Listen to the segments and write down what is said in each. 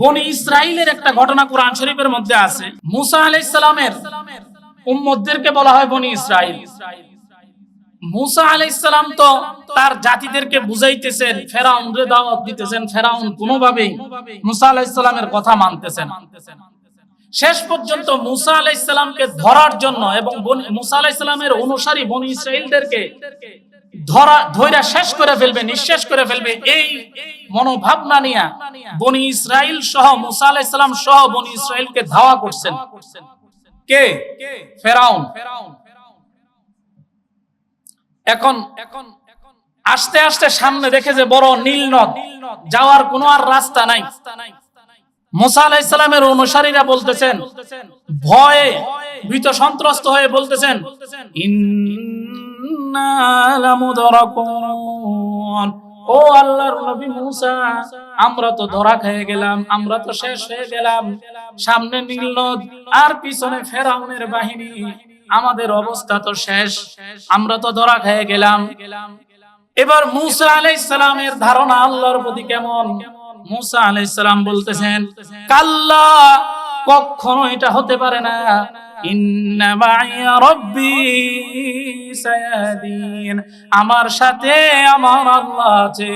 বনি ইসরাইলের একটা ঘটনা কোরআন শরীফের মধ্যে আছে। মুসা আলাইহিস সালামের উম্মতদেরকে বলা হয় বনি ইসরাইল। মুসা আলাইহিস সালাম তো তার জাতিদেরকে বুঝাইতেছেন ফেরাউনরে দাওয়াত দিতেছেন, ফেরাউন কোনোভাবেই মুসা আলাইহিস সালামের কথা মানতেছেন শেষ পর্যন্ত মুসা আলাইহিস সালামকে ধরার জন্য এবং মুসা আলাইহিস সালামের অনুসারী বনি ইসরাইলদেরকে ধরা, ধৈরা শেষ করে ফেলবে, নিঃশেষ করে ফেলবে। এই মনোভাবনা নিয়ে বনি সহ মুসা সহ বনি ধাওয়া করছেন। কে? ফেরাউন। এখন এখন আস্তে আস্তে সামনে দেখে যে বড় নীল নদ, যাওয়ার কোনো আর রাস্তা নাই। মুসা আলাইহিস সালামের অনুসারীরা বলতেছেন, ভয়ে ভীত সন্ত্রস্ত হয়ে বলতেছেন ও আল্লাহর নবী মুসা, আমরা তো ধরা খেয়ে গেলাম, আমরা তো শেষ হয়ে গেলাম। সামনে নীল নদ, আর পিছনে ফেরাউনের বাহিনী। আমাদের অবস্থা তো শেষ, আমরা তো ধরা খেয়ে গেলাম। এবার মুসা আলাইহিস সালামের ধারণা আল্লাহর প্রতি কেমন? মুসা আলাইহিস সালাম বলতেছেন, কাল্লা, কখনো এটা হতে পারে না। ইন্না মাইয়া রব্বি সায়াদিন। আমার সাথে আমার আল্লাহ আছে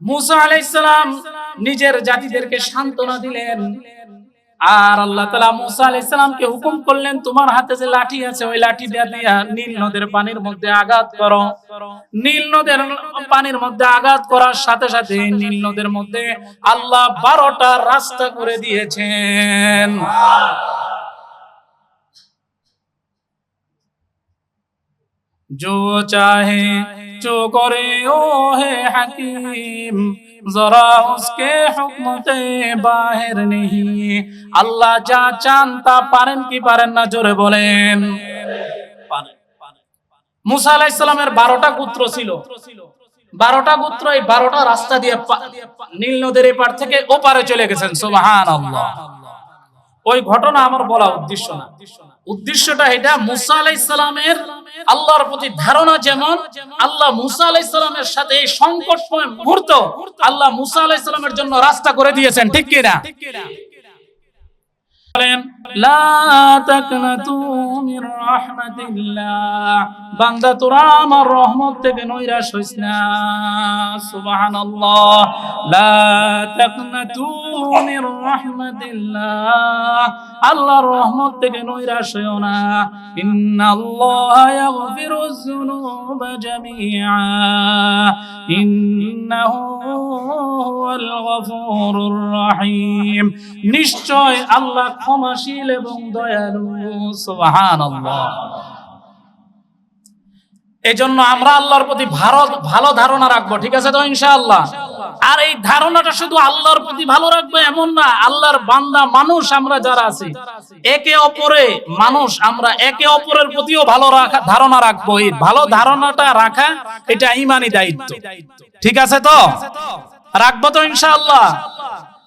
মুসা আলাইহিস সালাম নিজের জাতিদেরকে সান্ত্বনা দিলেন। আর আল্লাহ তালা মুসা আলাইহিস ইসলামকে হুকুম করলেন, তোমার হাতে যে লাঠি আছে, ওই লাঠি দিয়া দিয়া নীল নদের পানির মধ্যে আঘাত করো। নীল নদের পানির মধ্যে আঘাত করার সাথে সাথে নীল নদের মধ্যে আল্লাহ বারোটা রাস্তা করে দিয়েছেন। जो चाहे जो करे ओ है हकीम जरा उसके हुक्म से बाहर नहीं আল্লাহ যা চান তা পারেন কি পারেন না জোরে বলেন মুসা আলাইহিস সালামের বারোটা পুত্র ছিল বারোটা পুত্র এই বারোটা রাস্তা দিয়ে পা- নীল নদের এপার থেকে ওপারে চলে গেছেন সুবহান আল্লাহ ওই ঘটনা আমার বলা উদ্দেশ্য না উদ্দেশ্যটা এটা, মুসা আলাইহিস সালামের আল্লাহর প্রতি ধারণা যেমন, আল্লাহ মুসা আলাইহিস সালামের সাথে এই সংকটময় মুহূর্ত আল্লাহ মুসা আলাইহিস সালামের জন্য রাস্তা করে দিয়েছেন, ঠিক কি না বলেন বান্দা, তোরা আমার রহমত থেকে নৈরাশ হইস না। সুবহানাল্লাহ। লা তাকনাতু মির রাহমাতিল্লাহ। আল্লাহর রহমত থেকে নৈরাশ হইও না। ইন্নাল্লাহা ইন্নাহু নিশ্চয় আল্লাহ ক্ষমাশীল এবং দয়ালু এই জন্য আমরা আল্লাহর প্রতি ভারত ভালো ধারণা রাখব, ঠিক আছে তো ইনশাআল্লাহ? আর এই ধারণাটা শুধু আল্লাহর প্রতি ভালো রাখব এমন না, আল্লাহর বান্দা মানুষ আমরা যারা আছি, একে অপরে মানুষ আমরা একে অপরের প্রতিও ভালো রাখা ধারণা রাখব। এই ভালো ধারণাটা রাখা, এটা ইমানি দায়িত্ব। ঠিক আছে তো? রাখব তো ইনশাআল্লাহ।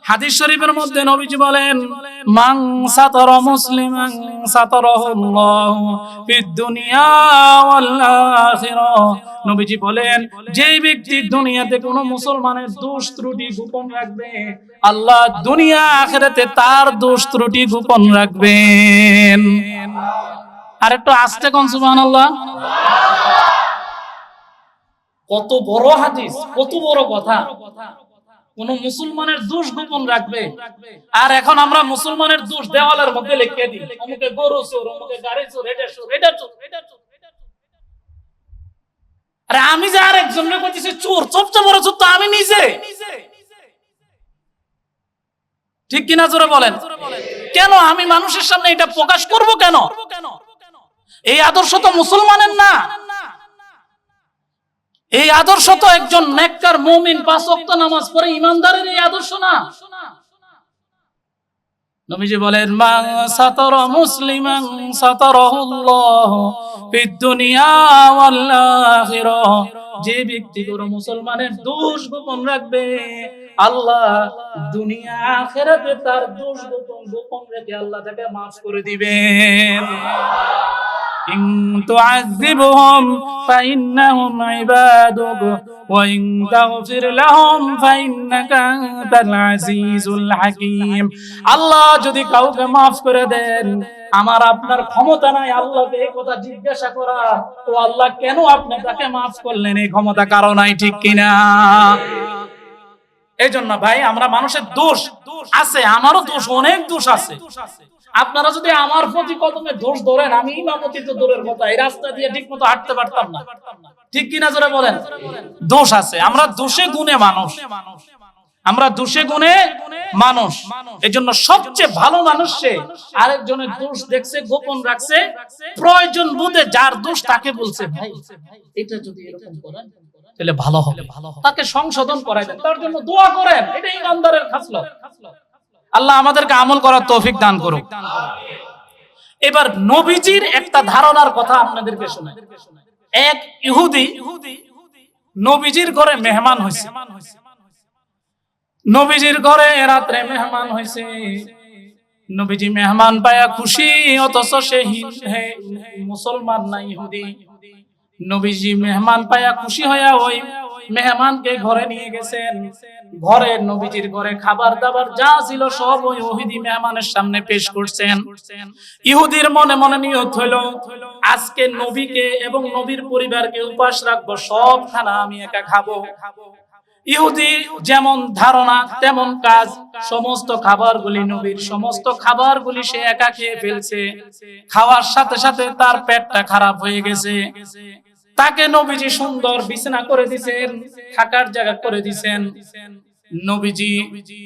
হাদিস শরীফের মধ্যে নবীজি বলেন, মান সাতারা মুসলিমান সাতারাহুল্লাহু ফিদ দুনিয়া ওয়াল আখিরাহ নবীজি বলেন যে ব্যক্তি দুনিয়াতে কোনো মুসলমানের দোষ ত্রুটি গোপন রাখবে, আল্লাহ দুনিয়া আখিরাতে তার দোষ ত্রুটি গোপন রাখবেন। আর একটু আস্তে কোন সুবহানাল্লাহ? কত বড় হাদিস, কত বড় কথা। কোন মুসলমানের দোষ গোপন রাখবে। আর এখন আমরা মুসলমানের দোষ দেওয়ালের মধ্যে লিখে দিই। অমুকে গরু চোর, অমুকে গাড়ি চোর এটা চোর এটা চোর এটা চোর আরে আমি যে আর কইতেছি চোর, সবচেয়ে বড় চোর তো আমি নিজে। ঠিক কিনা জোরে বলেন? কেন আমি মানুষের সামনে এটা প্রকাশ করব কেন? এই আদর্শ তো মুসলমানের না। এই আদর্শ তো একজন নেককার মুমিন পাঁচ ওয়াক্ত নামাজ পড়ে, ইমানদারের এই আদর্শ না। নবীজি বলেন মান সাতারা মুসলিমান সাতারাহুল্লাহ ফিদ দুনিয়া ওয়াল আখিরাহ যে ব্যক্তি কোনো মুসলমানের দোষ গোপন রাখবে, আল্লাহ দুনিয়া আখিরাতে তার দোষ গোপন গোপন রেখে আল্লাহ তাকে মাফ করে দিবেন। তুআযিবহুম ফাইন্নাহুম ইবাদুক ওয়া ইন তাগফির লাহুম ফাইন্নাকা আনতাল আজিজুল হাকীম আল্লাহ যদি কাউকে মাফ করে দেন, আমার আপনার ক্ষমতা নাই আল্লাহকে এই কথা জিজ্ঞাসা করা। ও আল্লাহ, কেন আপনি তাকে মাফ করলেন? এই ক্ষমতা কারও নাই, ঠিক কিনা? এই জন্য ভাই, আমরা মানুষের দোষ আছে, আমারও দোষ, অনেক দোষ আছে। আপনারা যদি আমার প্রতি কদমে দোষ ধরেন, আমি ইমামতি তো দূরের কথা, এই রাস্তা দিয়ে ঠিক মতো হাঁটতে পারতাম না। ঠিক কিনা জোরে বলেন? দোষ আছে। আমরা দোষে গুণে মানুষ। আমরা দোষে গুণে মানুষ। এই জন্য সবচেয়ে ভালো মানুষ সে। আরেকজনের দোষ দেখছে, গোপন রাখছে। প্রয়োজন বুঝে যার দোষ তাকে বলছে, ভাই, এটা যদি এরকম করেন, তাহলে ভালো হবে। তাকে সংশোধন করাই দেন। তার জন্য দোয়া করেন। এটা ইমানদারের খাসলত। আল্লাহ আমাদেরকে আমল করার তৌফিক দান করুক। এবার নবীজির একটা ধারণার কথা আপনাদেরকে শোনাই। এক ইহুদি নবীজির ঘরে মেহমান হয়েছে। নবীজির ঘরে রাত্রে মেহমান হয়েছে। নবীজি মেহমান পায়া খুশি, অথচ সে মুসলমান না ইহুদি। নবীজি মেহমান পায়া খুশি হইয়া ওই মেহমানকে ঘরে নিয়ে গেছেন। ঘরে নবীজির ঘরে খাবার দাবার যা ছিল সব ওই ইহুদি মেহমানের সামনে পেশ করছেন। ইহুদির মনে মনে নিয়ত হইল, আজকে নবীকে এবং নবীর পরিবারকে উপাস রাখব সব খানা আমি একা খাব। ইহুদি যেমন ধারণা, তেমন কাজ, সমস্ত খাবারগুলি নবীর, সমস্ত খাবারগুলি সে একা খেয়ে ফেলছে। খাওয়ার সাথে সাথে তার পেটটা খারাপ হয়ে গেছে। তাকে নবীজি সুন্দর বিছানা করে দিছেন, থাকার জায়গা করে দিছেন। নবীজি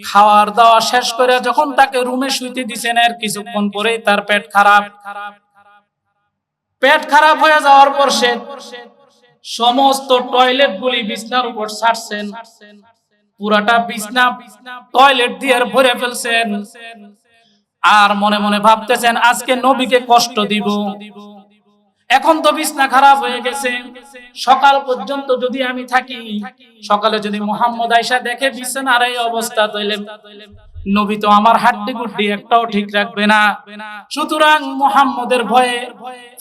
খাওয়ার দাওয়া শেষ করে যখন তাকে রুমে শুইতে দিছেন, এর কিছুক্ষণ পরেই তার পেট খারাপ। পেট খারাপ হয়ে যাওয়ার পর সে সমস্ত টয়লেট গুলি বিছনার উপর ছাড়ছেন। পুরাটা বিছনা টয়লেট দিয়ে ভরে ফেলছেন। আর মনে মনে ভাবতেছেন, আজকে নবীকে কষ্ট দিব। এখন তো বিছনা খারাপ হয়ে গেছে। সকাল পর্যন্ত যদি আমি থাকি, সকালে যদি মোহাম্মদ আয়সা দেখে বিছানার এই অবস্থা তৈলে নবী তো আমার হাড্ডি গুড্ডি একটাও ঠিক রাখবে না। সুতরাং মোহাম্মদের ভয়ে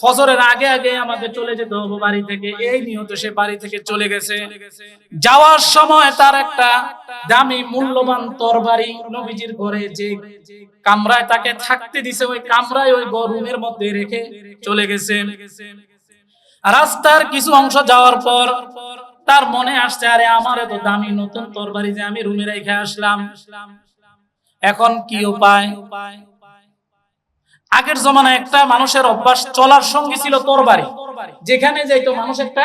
ফজরের আগে আগে আমাকে চলে যেতে হবে বাড়ি থেকে। এই নিয়ত সে বাড়ি থেকে চলে গেছে। যাওয়ার সময় তার একটা দামি মূল্যবান তরবারি নবীজির ঘরে যে কামরায় তাকে থাকতে দিছে, ওই কামরায় ওই রুমের মধ্যে রেখে চলে গেছে। রাস্তার কিছু অংশ যাওয়ার পর তার মনে আসছে, আরে আমার এত দামি নতুন তরবারি যে আমি রুমে রেখে আসলাম। এখন কি উপায়? আগের জমানায় একটা মানুষের অভ্যাস চলার সঙ্গী ছিল তরবারি যেখানে যাইতো, মানুষ একটা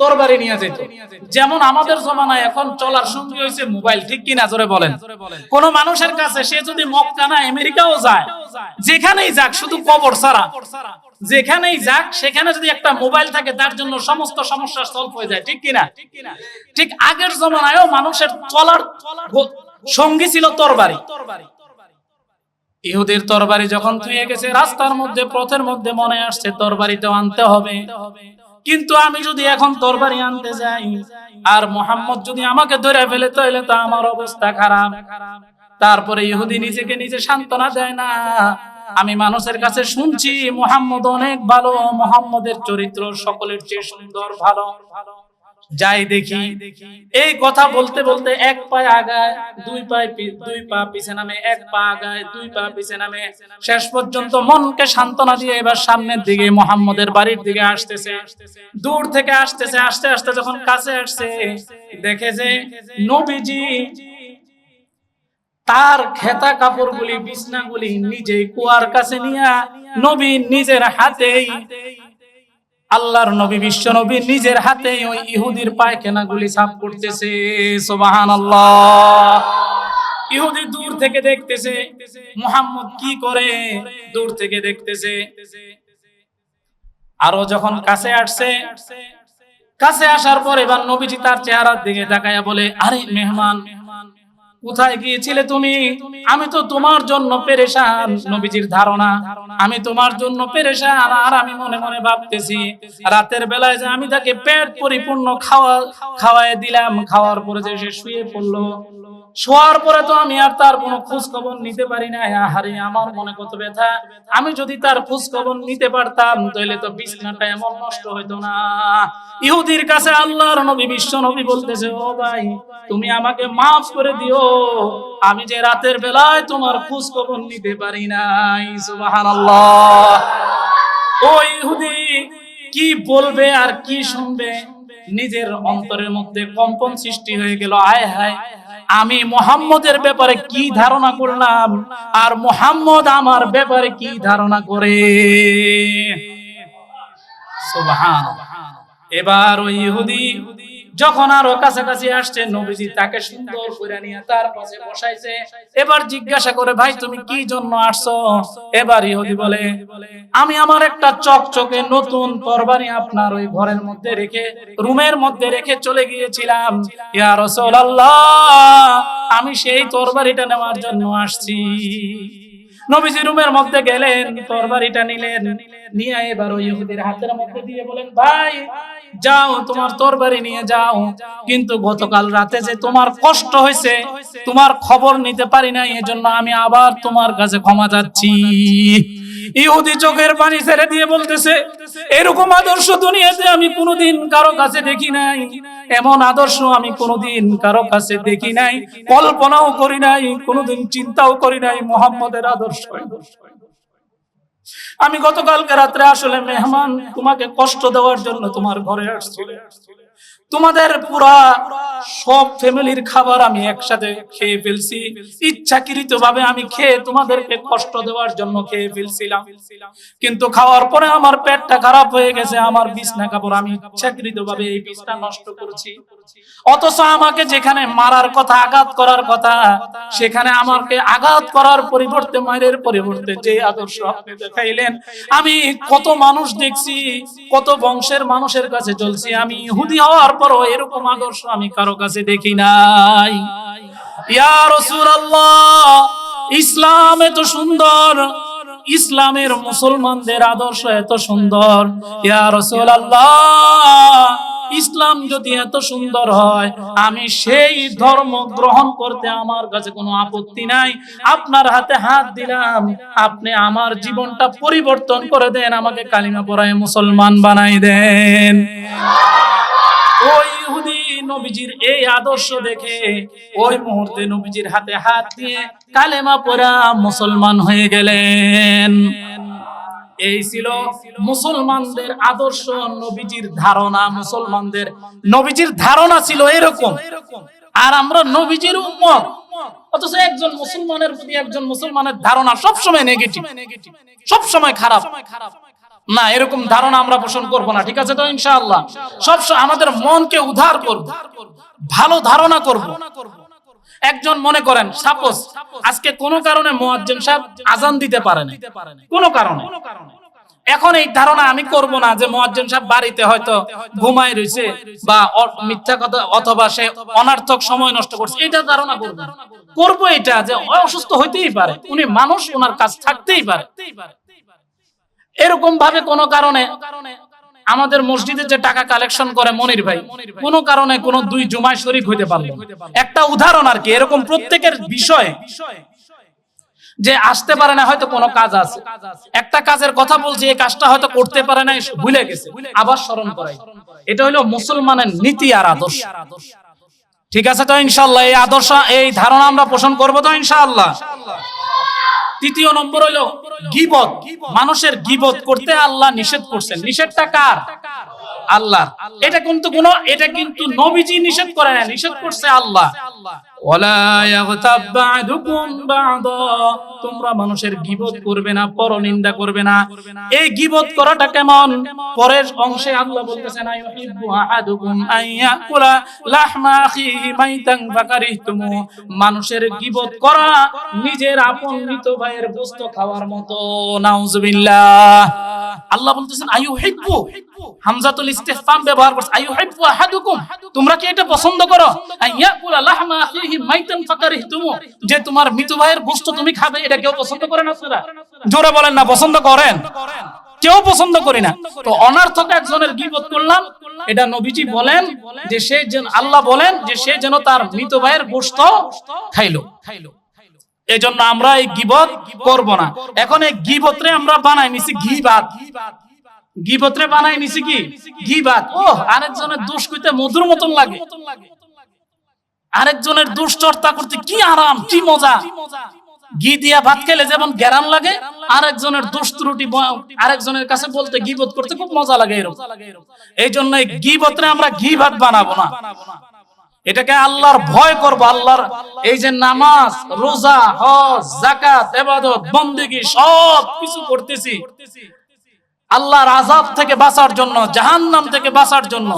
তরবারি নিয়ে যেত যেমন আমাদের জমানায় এখন চলার সঙ্গী হয়েছে মোবাইল, ঠিক কিনা জোরে বলেন। কোন মানুষের কাছে সে যদি মক্কা না আমেরিকাও যায়, যেখানেই যাক, শুধু কবর ছাড়া। যেখানেই যাক, সেখানে যদি একটা মোবাইল থাকে, তার জন্য সমস্ত সমস্যা সলভ হয়ে যায়, ঠিক কিনা ঠিক আগের জমানায়ও মানুষের চলার সঙ্গী ছিল তরবারি। ইহুদের তরবারি যখন থুয়ে গেছে, রাস্তার মধ্যে, পথের মধ্যে মনে আসছে তরবারি তো আনতে হবে। কিন্তু আমি যদি এখন তরবারি আনতে যাই, আর মোহাম্মদ যদি আমাকে ধরে ফেলে, তাহলে তো আমার অবস্থা খারাপ। তারপরে ইহুদি নিজেকে নিজে সান্ত্বনা দেয়, না, আমি মানুষের কাছে শুনছি, মোহাম্মদ অনেক ভালো, মোহাম্মদের চরিত্র সকলের চেয়ে সুন্দর, ভালো। যাই দেখি। এই কথা বলতে বলতে এক পায়ে আগায়, দুই পায়ে দুই পা পিছে নামে, এক পা আগায়, দুই পা পিছে নামে। শেষ পর্যন্ত মনকে সান্ত্বনা দিয়ে এবার সামনের দিকে মোহাম্মদের বাড়ির দিকে আসতেছে। দূর থেকে আসতেছে, আস্তে আস্তে যখন কাছে আসছে, দেখে যে নবীজি তার খেতা কাপড় গুলি কাপড়গুলি, বিছনাগুলি নিজে কুয়ার কাছে নিয়ে নবী নিজের হাতেই আল্লাহর নবী বিশ্ব নবী নিজের হাতে ওই ইহুদির পায়খানা গুলি সাফ করতেছে সোবাহান ইহুদি দূর থেকে দেখতেছে, মুহাম্মদ কি করে দূর থেকে দেখতেছে। আরও যখন কাছে আসছে, কাছে আসার পর এবার নবীজি তার চেহারার দিকে তাকায়া বলে, আরে মেহমান কোথায় গিয়েছিলে তুমি? আমি তো তোমার জন্য পেরেশান, নবীজির ধারণা। আমি তোমার জন্য পেরেশান, আর আমি মনে মনে ভাবতেছি, রাতের বেলায় যে আমি তাকে পেট পরিপূর্ণ খাওয়া খাওয়ায় দিলাম, খাওয়ার পরে যে সে শুয়ে পড়ল। শোয়ার পরে তো আমি আর তার কোনো খোঁজ খবর নিতে পারি না। আহারে আমার মনে কত ব্যথা। আমি যদি তার খোঁজ খবর নিতে পারতাম তাহলে তো বিছনাটা এমন নষ্ট হইতো না। ইহুদির কাছে আল্লাহর নবী, বিশ্ব নবী বলতেছে, ও ভাই, তুমি আমাকে মাফ করে দিও। আমি যে রাতের বেলায় তোমার খোঁজ খবর নিতে পারি নাই। সুবহানাল্লাহ। ও ইহুদি, কি বলবে আর কি শুনবে? নিজের অন্তরের মধ্যে কম্পন সৃষ্টি হয়ে গেল। আয় হায় আমি মোহাম্মদের ব্যাপারে কি ধারণা করলাম আর মোহাম্মদ আমার ব্যাপারে কি ধারণা করে। এবার ওই ইহুদি যখন আরও কাছাকাছি আসছে নবীজি তাকে সুন্দর করে নিয়ে তার পাশে বসাইছে। এবার জিজ্ঞাসা করে, ভাই, তুমি কি জন্য আসছো? এবার ইহুদি বলে, আমি আমার একটা চকচকে নতুন তরবারি আপনার ওই ঘরের মধ্যে রেখে, রুমের মধ্যে রেখে চলে গিয়েছিলাম। ইয়া রাসূলুল্লাহ, আমি সেই তরবারিটা নেওয়ার জন্য আসছি। নবীজি রুমের মধ্যে গেলেন, তরবারিটা নিলেন, নিয়ে এবার ওই ইহুদির হাতের মধ্যে দিয়ে বলেন, ভাই, যাও, তোমার তরবারি নিয়ে যাও। কিন্তু গতকাল রাতে যে তোমার কষ্ট হয়েছে, তোমার খবর নিতে পারি না এজন্য আমি আবার তোমার কাছে ক্ষমা চাচ্ছি। ইহুদি চোখের পানি ছেড়ে দিয়ে বলতেছে, এরকম আদর্শ দুনিয়াতে আমি কোনোদিন কারও কাছে দেখি নাই। এমন আদর্শ আমি কোনোদিন কারও কাছে দেখি নাই। কল্পনাও করি নাই, কোনোদিন চিন্তাও করি নাই, মোহাম্মদের আদর্শ। আমি গতকালকে রাত্রে আসলে মেহমান তোমাকে কষ্ট দেওয়ার জন্য তোমার ঘরে আসছিল তোমাদের পুরা সব ফ্যামিলির খাবার আমি একসাথে খেয়ে ফেলছি। ইচ্ছাকৃত ভাবে আমি খেয়ে তোমাদেরকে কষ্ট দেওয়ার জন্য খেয়ে ফেলছিলাম। কিন্তু খাওয়ার পরে আমার পেটটা খারাপ হয়ে গেছে, আমার বিছনা কাপড় আমি ইচ্ছাকৃত ভাবে এই বিছনা নষ্ট করেছি। অথচ আমাকে যেখানে মারার কথা, আঘাত করার কথা, সেখানে আমাকে আঘাত করার পরিবর্তে, মায়ের পরিবর্তে যে আদর্শ আপনি দেখাইলেন আমি কত মানুষ দেখছি, কত বংশের মানুষের কাছে চলছি। আমি ইহুদি হওয়ার পরও এরকম আদর্শ আমি কারও কাছে দেখি নাই। ইয়া রাসূলুল্লাহ, ইসলাম এত সুন্দর, ইসলামের মুসলমানদের আদর্শ এত সুন্দর। ইয়া রাসূলুল্লাহ ইসলাম যদি এত সুন্দর হয়, আমি সেই ধর্ম গ্রহণ করতে আমার কাছে কোনো আপত্তি নাই। আপনার হাতে হাত দিলাম, আপনি আমার জীবনটা পরিবর্তন করে দেন, আমাকে কালিমা পড়ায় মুসলমান বানাই দেন। ওই নবীজির এই আদর্শ দেখে, ওই মুহূর্তে নবীজির হাতে হাত দিয়ে কালেমা পড়া মুসলমান হয়ে গেলেন। এই ছিল মুসলমানদের আদর্শ নবীজির ধারণা, মুসলমানদের নবীজির ধারণা ছিল এরকম। আর আমরা নবীজির উম্মত। অথচ একজন মুসলমানের প্রতি একজন মুসলমানের ধারণা সবসময় নেগেটিভ সবসময় খারাপ। না, এরকম ধারণা আমরা পোষণ করব না, ঠিক আছে তো ইনশাআল্লাহ? সব আমাদের মনকে উদ্ধার করব, ভালো ধারণা করব। একজন মনে করেন, সাপোজ, আজকে কোন কারণে মুয়াজ্জিন সাহেব আজান দিতে পারে না কোন কারণে। এখন এই ধারণা আমি করব না যে মুয়াজ্জিন সাহেব বাড়িতে হয়তো ঘুমায় রইছে বা মিথ্যা কথা অথবা সে অনার্থক সময় নষ্ট করছে। এটা ধারণা করব। করব এটা যে অসুস্থ হইতেই পারে, উনি মানুষ ওনার কাজ থাকতেই পারে। এরকম ভাবে কোনো কারণে আমাদের মসজিদে যে টাকা কালেকশন করে মনির ভাই, কোন কারণে কোন দুই জুমায় শরীক হইতে পারল একটা উদাহরণ আর কি, এরকম প্রত্যেকের বিষয় যে আসতে পারে না, হয়তো কোনো কাজ আছে। একটা কাজের কথা বলছি, এই কাজটা হয়তো করতে পারে না ভুলে গেছে। আবার স্মরণ করাই। এটা হলো মুসলমানের নীতি আর আদর্শ। ঠিক আছে তো ইনশাল্লাহ এই আদর্শ, এই ধারণা আমরা পোষণ করব তো ইনশাআল্লাহ। তৃতীয় নম্বর হলো গিবত। মানুষের গিবত করতে আল্লাহ নিষেধ করছেন। নিষেধটা কার? আল্লাহ। এটা কিন্তু কোন এটা কিন্তু নবীজি নিষেধ করে না নিষেধ করছে আল্লাহ। তোমরা মানুষের গিবত করবে না, পরনিন্দা করবে না। এই গিবত করাটা কেমন? পরের অংশে আল্লাহ বলতেছেন মানুষের গিবত করা নিজের আপন মৃত ভাইয়ের গোশত খাওয়ার মতো। নাউজুবিল্লাহ। আল্লাহ বলতেছেন আইয়ুহিব্বু হামজাতুল ইস্তিফহাম ব্যবহার করছে আইয়ুহিব্বু আহাদুকুম। তোমরা কি এটা পছন্দ করো? আইয়াকুলা লাহমা আখিহি মাইতান ফাকারিহতুমু যে তোমার মৃত ভাইয়ের গোশত তুমি খাবে, এটা কেউ পছন্দ করে না আপনারা জোরে বলেন না, পছন্দ করেন? কেউ পছন্দ করি না। তো অনার্থক একজনের গিবত করলাম, এটা নবীজি বলেন যে সে যেন, আল্লাহ বলেন যে সে যেন তার মৃত ভাইয়ের গোশত খাইলো খাইলো। এই জন্য আমরা এই গিবত করব না। এখন এই গিবতরে আমরা বানাই নিছি ঘিবাত গিবতরে বানাই নিছি কি? গিবাত। ও আরেকজনের দোষ কইতে মধুর মতন লাগে। আরেকজনের দোষ চর্চা করতে কি আরাম, কি মজা। ঘি দিয়া ভাত খেলে যেমন গ্যারাম লাগে, আরেকজনের দোষ ত্রুটি আরেকজনের কাছে বলতে গিবত করতে খুব মজা লাগে এরকম। এই জন্য এই গিবতরে আমরা ঘি ভাত বানাবো না। এটাকে আল্লাহর ভয় করব, আল্লাহর এই যে নামাজ, রোজা, হজ জাকাত এবাদত বন্দেগী, সব কিছু করতেছি। আল্লাহর আজাব থেকে বাঁচার জন্য, জাহান্নাম থেকে বাঁচার জন্য।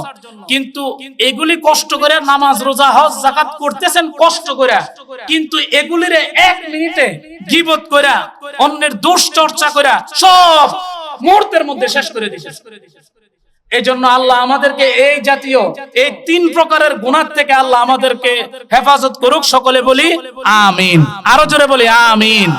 কিন্তু এগুলি কষ্ট করে নামাজ, রোজা, হজ জাকাত করতেছেন কষ্ট করে। কিন্তু এগুলির এক মিনিটে গিবত করে, অন্যের দোষ চর্চা করে, সব মুহূর্তের মধ্যে শেষ করে দিছে এই জন্য আল্লাহ আমাদেরকে এই জাতীয়, এই তিন প্রকারের গুণার থেকে আল্লাহ আমাদেরকে হেফাজত করুক, সকলে বলি, আমিন। আরও জোরে বলি, আমিন।